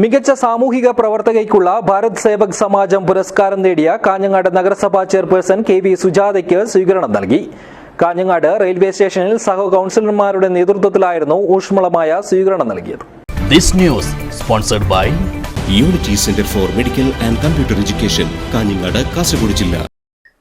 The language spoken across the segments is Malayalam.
മികച്ച സാമൂഹിക പ്രവർത്തകയ്ക്കുള്ള ഭാരത് സേവക് സമാജം പുരസ്കാരം നേടിയ കാഞ്ഞങ്ങാട് നഗരസഭാ ചെയർപേഴ്സൺ കെ വി സുജാതയ്ക്ക് സ്വീകരണം നൽകി. കാഞ്ഞങ്ങാട് റെയിൽവേ സ്റ്റേഷനിൽ സഹ കൗൺസിലർമാരുടെ നേതൃത്വത്തിലായിരുന്നു ഊഷ്മളമായ സ്വീകരണം നൽകിയത്. This news sponsored by Unity Centre for Medical and Computer Education Kanhangad Kasaragod ജില്ല.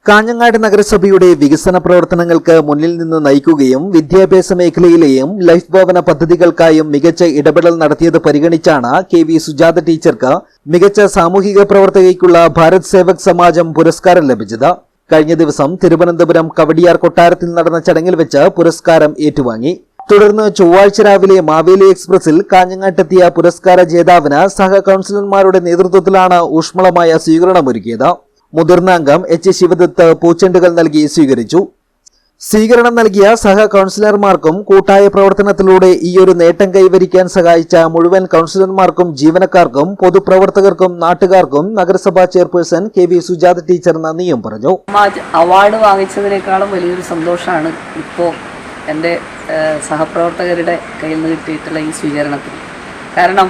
കാഞ്ഞങ്ങാട് നഗരസഭയുടെ വികസന പ്രവർത്തനങ്ങൾക്ക് മുന്നിൽ നിന്ന് നയിക്കുകയും വിദ്യാഭ്യാസ മേഖലയിലെയും ലൈഫ് ഭവന പദ്ധതികൾക്കായും മികച്ച ഇടപെടൽ നടത്തിയത് പരിഗണിച്ചാണ് കെ വി സുജാത ടീച്ചർക്ക് മികച്ച സാമൂഹിക പ്രവർത്തകയ്ക്കുള്ള ഭാരത് സേവക് സമാജം പുരസ്കാരം ലഭിച്ചത്. കഴിഞ്ഞ ദിവസം തിരുവനന്തപുരം കവടിയാർ കൊട്ടാരത്തിൽ നടന്ന ചടങ്ങിൽ വെച്ച് പുരസ്കാരം ഏറ്റുവാങ്ങി. തുടർന്ന് ചൊവ്വാഴ്ച രാവിലെ മാവേലി എക്സ്പ്രസിൽ കാഞ്ഞങ്ങാട്ടെത്തിയ പുരസ്കാര ജേതാവിന് സഹ കൌൺസിലർമാരുടെ നേതൃത്വത്തിലാണ് ഊഷ്മളമായ സ്വീകരണമൊരുക്കിയത്. മുതിർന്ന അംഗം എച്ച് ശിവദത്ത് പൂച്ചെണ്ടുകൾ നൽകി സ്വീകരിച്ചു. സ്വീകരണം നൽകിയ സഹ കൌൺസിലർമാർക്കും കൂട്ടായ പ്രവർത്തനത്തിലൂടെ ഈയൊരു നേട്ടം കൈവരിക്കാൻ സഹായിച്ച മുഴുവൻ കൗൺസിലർമാർക്കും ജീവനക്കാർക്കും പൊതുപ്രവർത്തകർക്കും നാട്ടുകാർക്കും നഗരസഭാ chairperson K V Sujatha teacher നന്ദിയും പറഞ്ഞു. അവാർഡ് വാങ്ങിച്ചതിനേക്കാളും വലിയൊരു സന്തോഷമാണ് ഇപ്പോൾ എന്റെ സഹപ്രവർത്തകരുടെ കയ്യിൽ നിന്ന് കിട്ടിയിട്ടുള്ള ഈ സ്വീകരണത്തിൽ കാരണം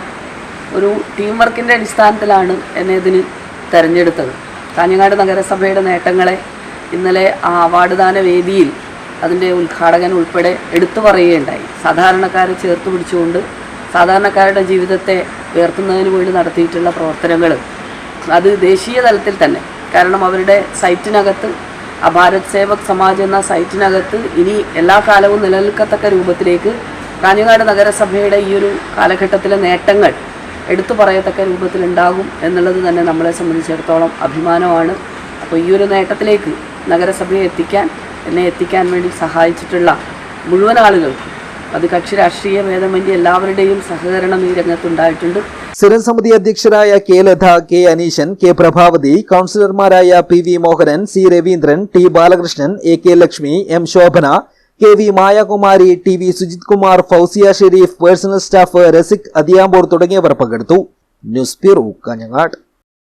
ഒരു ടീം വർക്കിന്റെ അടിസ്ഥാനത്തിലാണ് എന്നെ ഇതിന് തിരഞ്ഞെടുത്തത്. കാഞ്ഞങ്ങാട് നഗരസഭയുടെ നേട്ടങ്ങളെ ഇന്നലെ ആ അവാർഡ് ദാന വേദിയിൽ അതിന്റെ ഉദ്ഘാടകൻ ഉൾപ്പെടെ എടുത്തു പറയുകയുണ്ടായി. സാധാരണക്കാരെ ചേർത്ത് പിടിച്ചുകൊണ്ട് സാധാരണക്കാരുടെ ജീവിതത്തെ ഉയർത്തുന്നതിന് വേണ്ടി നടത്തിയിട്ടുള്ള പ്രവർത്തനങ്ങൾ അത് ദേശീയ തലത്തിൽ തന്നെ. കാരണം അവരുടെ സൈറ്റിനകത്ത് ആ ഭാരത് സേവക് സമാജ് എന്ന സൈറ്റിനകത്ത് ഇനി എല്ലാ കാലവും നിലനിൽക്കത്തക്ക രൂപത്തിലേക്ക് കാഞ്ഞങ്ങാട് നഗരസഭയുടെ ഈ ഒരു കാലഘട്ടത്തിലെ നേട്ടങ്ങൾ എടുത്തു പറയത്തക്ക രൂപത്തിലുണ്ടാകും എന്നുള്ളത് തന്നെ നമ്മളെ സംബന്ധിച്ചിടത്തോളം അഭിമാനമാണ്. അപ്പോൾ ഈ ഒരു നേട്ടത്തിലേക്ക് നഗരസഭയെ എത്തിക്കാൻ എന്നെ എത്തിക്കാൻ വേണ്ടി സഹായിച്ചിട്ടുള്ള മുഴുവൻ ആളുകൾക്കും അത് കക്ഷി രാഷ്ട്രീയ ഭേദമന്യേ എല്ലാവരുടെയും സഹകരണം ഈ രംഗത്തുണ്ടായിട്ടുണ്ട്. സ്ഥിരം സമിതി അധ്യക്ഷരായ K Latha K Aneeshan K Prabhavathi കൗൺസിലർമാരായ P V Mohanan C Raveendran T Balakrishnan A K Lakshmi M Shobhana K V Mayakumari T V Sujith Kumar Fousiya Sherif personal staff Rasik Athiyampoor തുടങ്ങിയവർ പങ്കെടുത്തു. News bureau Kanhangad.